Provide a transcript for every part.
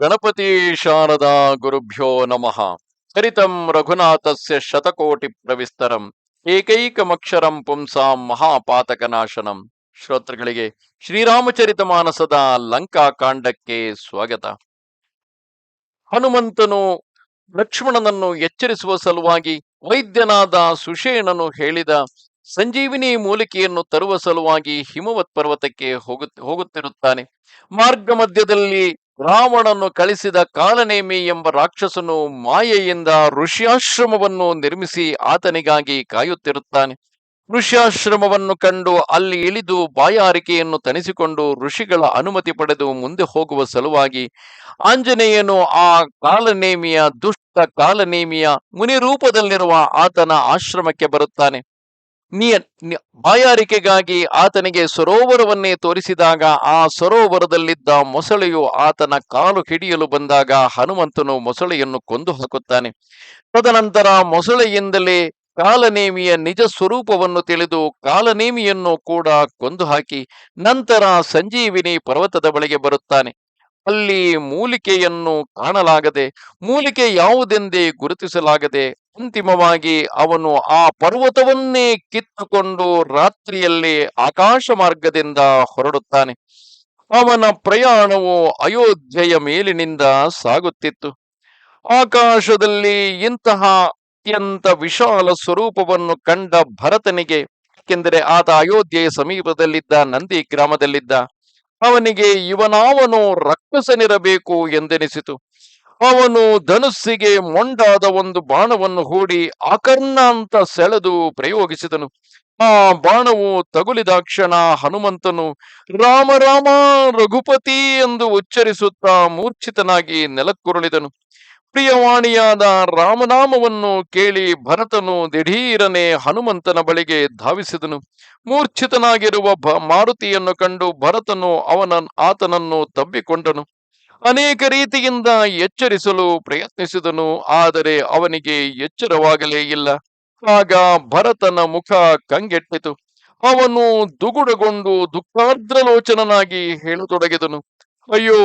ಗಣಪತಿ ಶಾರದಾ ಗುರುಭ್ಯೋ ನಮಃ. ಹರಿತಂ ರಘುನಾಥಸ್ಯ ಶತಕೋಟಿ ಪ್ರವಿಸ್ತರಂ. ಏಕೈಕಮಕ್ಷರಂ ಪುಂಸಾಂ ಮಹಾಪಾತಕನಾಶನಂ. ಶ್ರೋತೃಗಳಿಗೆ ಶ್ರೀರಾಮಚರಿತ ಮಾನಸದ ಲಂಕಾ ಕಾಂಡಕ್ಕೆ ಸ್ವಾಗತ. ಹನುಮಂತನು ಲಕ್ಷ್ಮಣನನ್ನು ಎಚ್ಚರಿಸುವ ಸಲುವಾಗಿ ವೈದ್ಯನಾದ ಸುಷೇಣನು ಹೇಳಿದ ಸಂಜೀವಿನಿ ಮೂಲಿಕೆಯನ್ನು ತರುವ ಸಲುವಾಗಿ ಹಿಮವತ್ ಪರ್ವತಕ್ಕೆ ಹೋಗು, ಹೋಗುತ್ತಿರುತ್ತಾನೆ. ಮಾರ್ಗ ಮಧ್ಯದಲ್ಲಿ ರಾವಣನು ಕಳಿಸಿದ ಕಾಲನೇಮಿ ಎಂಬ ರಾಕ್ಷಸನು ಮಾಯೆಯಿಂದ ಋಷ್ಯಾಶ್ರಮವನ್ನು ನಿರ್ಮಿಸಿ ಆತನಿಗಾಗಿ ಕಾಯುತ್ತಿರುತ್ತಾನೆ. ಋಷ್ಯಾಶ್ರಮವನ್ನು ಕಂಡು ಅಲ್ಲಿ ಇಳಿದು ಬಾಯಾರಿಕೆಯನ್ನು ತಣಿಸಿಕೊಂಡು ಋಷಿಗಳ ಅನುಮತಿ ಪಡೆದು ಮುಂದೆ ಹೋಗುವ ಸಲುವಾಗಿ ಆಂಜನೇಯನು ಆ ಕಾಲನೇಮಿಯ ದುಷ್ಟ ಕಾಲನೇಮಿಯ ಮುನಿ ರೂಪದಲ್ಲಿರುವ ಆತನ ಆಶ್ರಮಕ್ಕೆ ಬರುತ್ತಾನೆ. ನಿಯ ಬಾಯಾರಿಕೆಗಾಗಿ ಆತನಿಗೆ ಸರೋವರವನ್ನೇ ತೋರಿಸಿದಾಗ ಆ ಸರೋವರದಲ್ಲಿದ್ದ ಮೊಸಳೆಯು ಆತನ ಕಾಲು ಹಿಡಿಯಲು ಬಂದಾಗ ಹನುಮಂತನು ಮೊಸಳೆಯನ್ನು ಕೊಂದು ಹಾಕುತ್ತಾನೆ. ತದನಂತರ ಮೊಸಳೆಯಿಂದಲೇ ಕಾಲನೇಮಿಯ ನಿಜ ಸ್ವರೂಪವನ್ನು ತಿಳಿದು ಕಾಲನೇಮಿಯನ್ನು ಕೂಡ ಕೊಂದು ಹಾಕಿ ನಂತರ ಸಂಜೀವಿನಿ ಪರ್ವತದ ಬಳಿಗೆ ಬರುತ್ತಾನೆ. ಅಲ್ಲಿ ಮೂಲಿಕೆಯನ್ನು ಕಾಣಲಾಗದೆ, ಮೂಲಿಕೆ ಯಾವುದೆಂದೇ ಗುರುತಿಸಲಾಗದೆ ಅಂತಿಮವಾಗಿ ಅವನು ಆ ಪರ್ವತವನ್ನೇ ಕಿತ್ತುಕೊಂಡು ರಾತ್ರಿಯಲ್ಲಿ ಆಕಾಶ ಮಾರ್ಗದಿಂದ ಹೊರಡುತ್ತಾನೆ. ಅವನ ಪ್ರಯಾಣವು ಅಯೋಧ್ಯೆಯ ಮೇಲಿನಿಂದ ಸಾಗುತ್ತಿತ್ತು. ಆಕಾಶದಲ್ಲಿ ಇಂತಹ ಅತ್ಯಂತ ವಿಶಾಲ ಸ್ವರೂಪವನ್ನು ಕಂಡ ಭರತನಿಗೆ ಏಕೆಂದರೆ ಆತ ಅಯೋಧ್ಯೆಯ ಸಮೀಪದಲ್ಲಿದ್ದ ನಂದಿ ಗ್ರಾಮದಲ್ಲಿದ್ದ, ಅವನಿಗೆ ಇವನಾವನು ರಕ್ಕಸನಿರಬೇಕು ಎಂದೆನಿಸಿತು. ಅವನು ಧನುಸ್ಸಿಗೆ ಮೊಂಡಾದ ಒಂದು ಬಾಣವನ್ನು ಹೂಡಿ ಆಕರ್ಣ ಅಂತ ಸೆಳೆದು ಪ್ರಯೋಗಿಸಿದನು. ಆ ಬಾಣವು ತಗುಲಿದಾಕ್ಷಣ ಹನುಮಂತನು, ರಾಮ ರಾಮ, ರಘುಪತಿ ಎಂದು ಉಚ್ಚರಿಸುತ್ತಾ ಮೂರ್ಛಿತನಾಗಿ ನೆಲಕ್ಕುರುಳಿದನು. ಪ್ರಿಯವಾಣಿಯಾದ ರಾಮನಾಮವನ್ನು ಕೇಳಿ ಭರತನು ದಿಢೀರನೆ ಹನುಮಂತನ ಬಳಿಗೆ ಧಾವಿಸಿದನು. ಮೂರ್ಛಿತನಾಗಿರುವ ಮಾರುತಿಯನ್ನು ಕಂಡು ಭರತನು ಅವನ, ಆತನನ್ನು ತಬ್ಬಿಕೊಂಡನು. ಅನೇಕ ರೀತಿಯಿಂದ ಎಚ್ಚರಿಸಲು ಪ್ರಯತ್ನಿಸಿದನು, ಆದರೆ ಅವನಿಗೆ ಎಚ್ಚರವಾಗಲೇ ಇಲ್ಲ. ಆಗ ಭರತನ ಮುಖ ಕಂಗೆಟ್ಟಿತು. ಅವನು ದುಗುಡಗೊಂಡು ದುಃಖಾರ್ದ್ರಲೋಚನನಾಗಿ ಹೇಳತೊಡಗಿದನು. ಅಯ್ಯೋ,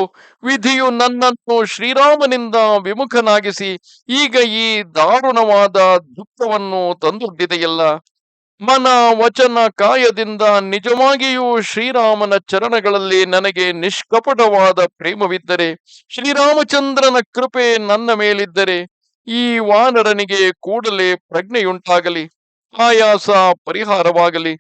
ವಿಧಿಯು ನನ್ನನ್ನು ಶ್ರೀರಾಮನಿಂದ ವಿಮುಖನಾಗಿಸಿ, ಈಗ ಈ ದಾರುಣವಾದ ದುಃಖವನ್ನು ತಂದೊಡ್ಡಿದೆಯಲ್ಲ? ಮನ ವಚನ ಕಾಯದಿಂದ ನಿಜವಾಗಿಯೂ ಶ್ರೀರಾಮನ ಚರಣಗಳಲ್ಲಿ ನನಗೆ ನಿಷ್ಕಪಟವಾದ ಪ್ರೇಮವಿದ್ದರೆ, ಶ್ರೀರಾಮಚಂದ್ರನ ಕೃಪೆ ನನ್ನ ಮೇಲಿದ್ದರೆ, ಈ ವಾನರನಿಗೆ ಕೂಡಲೇ ಪ್ರಜ್ಞೆಯುಂಟಾಗಲಿ, ಆಯಾಸ ಪರಿಹಾರವಾಗಲಿ.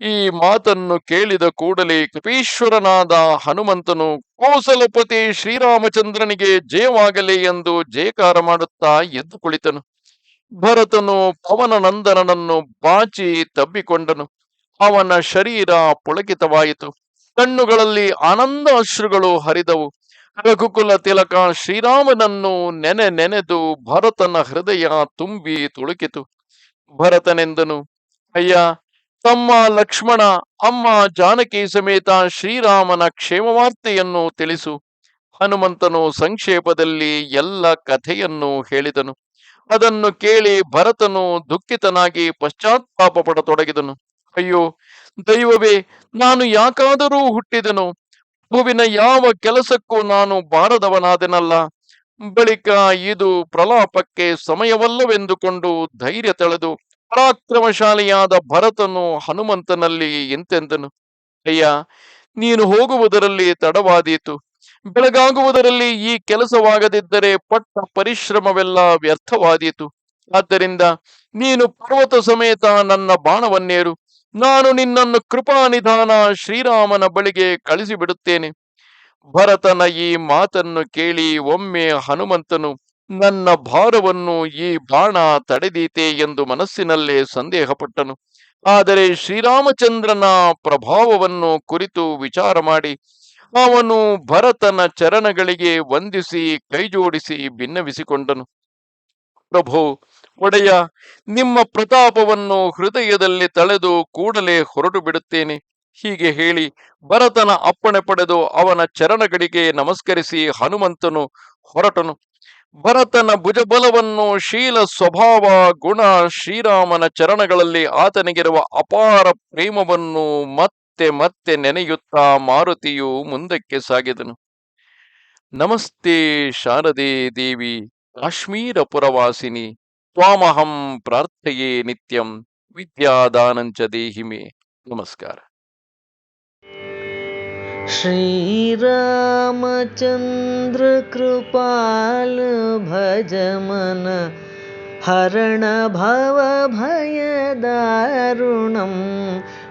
ಈ ಮಾತನ್ನು ಕೇಳಿದ ಕೂಡಲೇ ಕೃಪೀಶ್ವರನಾದ ಹನುಮಂತನು, ಕೋಸಲಪತಿ ಶ್ರೀರಾಮಚಂದ್ರನಿಗೆ ಜಯವಾಗಲಿ ಎಂದು ಜಯಕಾರ ಮಾಡುತ್ತಾ ಎದ್ದು ಕುಳಿತನು. ಭರತನು ಪವನ ನಂದನನನ್ನು ಬಾಚಿ ತಬ್ಬಿಕೊಂಡನು. ಅವನ ಶರೀರ ಪುಳಕಿತವಾಯಿತು. ಕಣ್ಣುಗಳಲ್ಲಿ ಆನಂದ ಅಶ್ರುಗಳು ಹರಿದವು. ರಘುಕುಲ ತಿಲಕ ಶ್ರೀರಾಮನನ್ನು ನೆನೆ ನೆನೆದು ಭರತನ ಹೃದಯ ತುಂಬಿ ತುಳುಕಿತು. ಭರತನೆಂದನು, ಅಯ್ಯ, ತಮ್ಮ ಲಕ್ಷ್ಮಣ, ಅಮ್ಮ ಜಾನಕಿ ಸಮೇತ ಶ್ರೀರಾಮನ ಕ್ಷೇಮವಾರ್ತೆಯನ್ನು ತಿಳಿಸು. ಹನುಮಂತನು ಸಂಕ್ಷೇಪದಲ್ಲಿ ಎಲ್ಲ ಕಥೆಯನ್ನು ಹೇಳಿದನು. ಅದನ್ನು ಕೇಳಿ ಭರತನು ದುಃಖಿತನಾಗಿ ಪಶ್ಚಾತ್ತಾಪ ಪಡತೊಡಗಿದನು ಅಯ್ಯೋ, ದೈವವೇ, ನಾನು ಯಾಕಾದರೂ ಹುಟ್ಟಿದನು? ಹೂವಿನ ಯಾವ ಕೆಲಸಕ್ಕೂ ನಾನು ಬಾರದವನಾದೆನಲ್ಲ. ಬಳಿಕ ಇದು ಪ್ರಲಾಪಕ್ಕೆ ಸಮಯವಲ್ಲವೆಂದುಕೊಂಡು ಧೈರ್ಯ ತಳೆದು ಪರಾಕ್ರಮಶಾಲಿಯಾದ ಭರತನು ಹನುಮಂತನಲ್ಲಿ ಎಂತೆಂದನು. ಅಯ್ಯ, ನೀನು ಹೋಗುವುದರಲ್ಲಿ ತಡವಾದೀತು. ಬೆಳಗಾಗುವುದರಲ್ಲಿ ಈ ಕೆಲಸವಾಗದಿದ್ದರೆ ಪಟ್ಟ ಪರಿಶ್ರಮವೆಲ್ಲ ವ್ಯರ್ಥವಾದೀತು. ಆದ್ದರಿಂದ ನೀನು ಪರ್ವತ ಸಮೇತ ನನ್ನ ಬಾಣವನ್ನೇರು. ನಾನು ನಿನ್ನನ್ನು ಕೃಪಾನಿಧಾನ ಶ್ರೀರಾಮನ ಬಳಿಗೆ ಕಳಿಸಿಬಿಡುತ್ತೇನೆ. ಭರತನ ಈ ಮಾತನ್ನು ಕೇಳಿ ಒಮ್ಮೆ ಹನುಮಂತನು, ನನ್ನ ಭಾರವನ್ನು ಈ ಬಾಣ ತಡೆದೀತೆ ಎಂದು ಮನಸ್ಸಿನಲ್ಲೇ ಸಂದೇಹಪಟ್ಟನು. ಆದರೆ ಶ್ರೀರಾಮಚಂದ್ರನ ಪ್ರಭಾವವನ್ನು ಕುರಿತು ವಿಚಾರ ಮಾಡಿ ಅವನು ಭರತನ ಚರಣಗಳಿಗೆ ವಂದಿಸಿ, ಕೈಜೋಡಿಸಿ ಭಿನ್ನವಿಸಿಕೊಂಡನು ಪ್ರಭು, ಒಡೆಯ, ನಿಮ್ಮ ಪ್ರತಾಪವನ್ನು ಹೃದಯದಲ್ಲಿ ತಳೆದು ಕೂಡಲೇ ಹೊರಟು ಬಿಡುತ್ತೇನೆ. ಹೀಗೆ ಹೇಳಿ ಭರತನ ಅಪ್ಪಣೆ ಪಡೆದು ಅವನ ಚರಣಗಳಿಗೆ ನಮಸ್ಕರಿಸಿ ಹನುಮಂತನು ಹೊರಟನು. ಭರತನ ಭುಜಬಲವನ್ನು ಶೀಲ ಸ್ವಭಾವ ಗುಣ ಶ್ರೀರಾಮನ ಚರಣಗಳಲ್ಲಿ ಆತನಿಗಿರುವ ಅಪಾರ ಪ್ರೇಮವನ್ನು ಮತ್ತೆ ಮತ್ತೆ ನೆನೆಯುತ್ತಾ ಮಾರುತಿಯು ಮುಂದಕ್ಕೆ ಸಾಗಿದನು ನಮಸ್ತೆ ಶಾರದೆ ದೇವಿ ಕಾಶ್ಮೀರ ಪುರವಾಸಿನಿ ತ್ವಾಮಹಂ ಪ್ರಾರ್ಥಯೇ ನಿತ್ಯಂ ವಿದ್ಯಾದಾನಂಚ ದೇಹಿ ಮೇ ನಮಸ್ಕಾರ श्रीरामचन्द्र कृपाल भज